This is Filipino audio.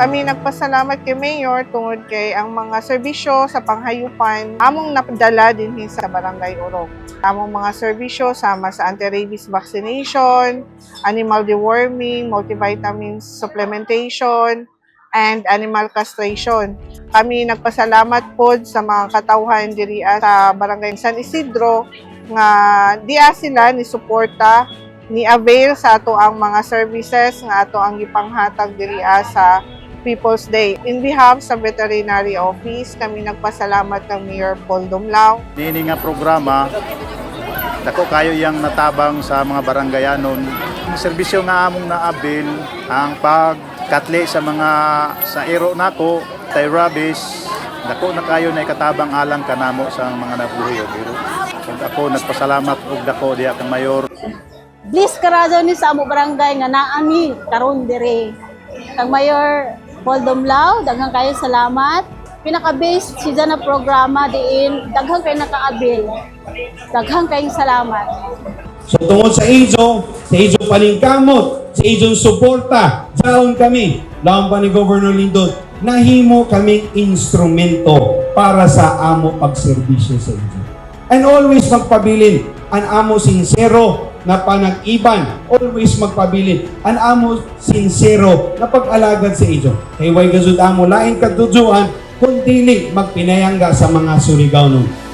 Kami nagpasalamat kay Mayor tungod kay ang mga serbisyo sa panghayupan among napadala din sa Barangay Orok. Among mga serbisyo sama sa anti-rabies vaccination, animal deworming, multivitamins supplementation, and animal castration. Kami nagpasalamat po sa mga katawhan diri sa Barangay San Isidro nga diya sila ni suporta ni avail sa ato ang mga services nga ato ang gipanghatag diri sa People's Day. In behalf sa Veterinary Office, kami nagpasalamat ng Mayor Paul Dumlao Nini nga programa, dako kayo yang natabang sa mga barangayanon. Ang serbisyo nga among naabil, ang pagkatli sa mga sa iro nako, tay rabies, dako na kayo na ikatabang alang kanamo sa mga nabuhi o biro. Kung ako nagpasalamat og dako diya kang mayor Bliss karado ni sa amo barangay nga naami karon dire. Kang Mayor Paul Dumlao, daghang kayo salamat. Pinaka-base siya na programa diin, daghang kayo nakaabil. Daghang kayong salamat. So tungod sa inyo, sa inyong paningkamot, sa inyong suporta, daon kami, laon pa ni Governor Lindon, nahimo kaming instrumento para sa amo pagserbisyo sa inyo. And always magpabilin, ang amo sincero na panag-iban, always magpabilin, ang amo sincero na pag-alagad sa inyo. Kay way gazud amo lain kadudzuan, kung dili magpinayangga sa mga Surigao nun.